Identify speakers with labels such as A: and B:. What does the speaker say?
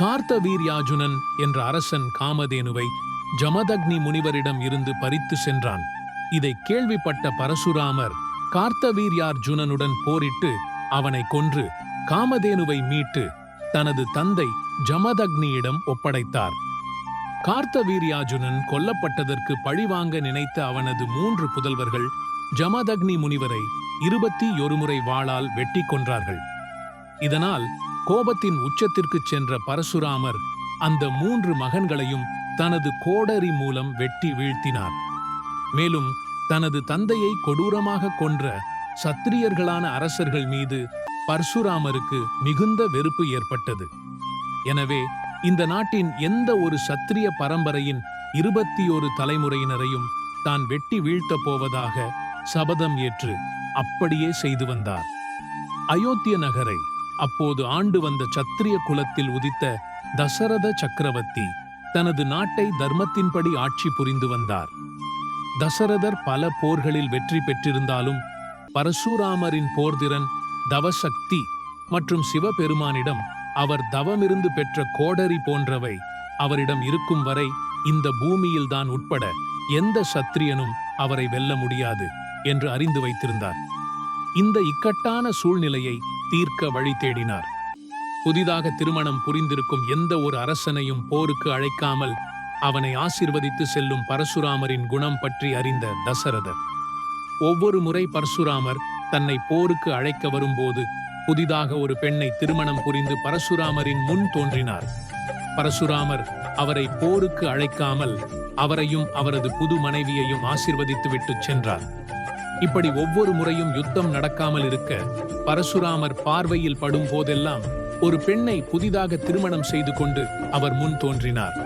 A: கார்த்தவீர்யாஜுனன் என்ற அரசன் காமதேனுவை ஜமதக்னி முனிவரிடம் இருந்து பறித்து சென்றான். இதை கேள்விப்பட்ட பரசுராமர் கார்த்தவீர்யார்ஜுனனுடன் போரிட்டு அவனை கொன்று காமதேனுவை மீட்டு தனது தந்தை ஜமதக்னியிடம் ஒப்படைத்தார். கார்த்தவீர்யாஜுனன் கொல்லப்பட்டதற்கு பழிவாங்க நினைத்த அவனது மூன்று புதல்வர்கள் ஜமதக்னி முனிவரை இருபத்தி ஒருமுறை வாளால் வெட்டி கொன்றார்கள். இதனால் கோபத்தின் உச்சத்திற்குச் சென்ற பரசுராமர் அந்த மூன்று மகன்களையும் தனது கோடரி மூலம் வெட்டி வீழ்த்தினார். மேலும் தனது தந்தையை கொடூரமாக கொன்ற சத்திரியர்களான அரசர்கள் மீது பரசுராமருக்கு மிகுந்த வெறுப்பு ஏற்பட்டது. எனவே இந்த நாட்டின் எந்த ஒரு சத்திரிய பரம்பரையின் இருபத்தி ஒரு தலைமுறையினரையும் தான் வெட்டி வீழ்த்தப் போவதாக சபதம் ஏற்று அப்படியே செய்து வந்தார். அயோத்திய நகரை அப்போது ஆண்டு வந்த சத்திரிய குலத்தில் உதித்த தசரத சக்கரவர்த்தி தனது நாட்டை தர்மத்தின்படி ஆட்சி புரிந்து வந்தார். தசரதர் பல போர்களில் வெற்றி பெற்றிருந்தாலும் பரசுராமரின் போர்திறன் தவசக்தி மற்றும் சிவபெருமானிடம் அவர் தவமிருந்து பெற்ற கோடரி போன்றவை அவரிடம் இருக்கும் வரை இந்த பூமியில்தான் உட்பட எந்த சத்திரியனும் அவரை வெல்ல முடியாது என்று அறிந்து வைத்திருந்தார். இந்த இக்கட்டான சூழ்நிலையை தீர்க்க வழி தேடினார். புதிதாக திருமணம் புரிந்திருக்கும் எந்த ஒரு அரசனையும் போருக்கு அழைக்காமல் அவனை ஆசிர்வதித்து செல்லும் பரசுராமரின் குணம் பற்றி அறிந்த தசரதர். ஒவ்வொரு முறை பரசுராமர் தன்னை போருக்கு அழைக்க வரும்போது புதிதாக ஒரு பெண்ணை திருமணம் புரிந்து பரசுராமரின் முன் தோன்றினார். பரசுராமர் அவரை போருக்கு அழைக்காமல் அவரையும் அவரது புது மனைவியையும் ஆசிர்வதித்து விட்டு சென்றார். இப்படி ஒவ்வொரு முறையும் யுத்தம் நடக்காமல் இருக்க பரசுராமர் பார்வையில் படும் போதெல்லாம் ஒரு பெண்ணை புதிதாக திருமணம் செய்து கொண்டு அவர் முன் தோன்றினார்.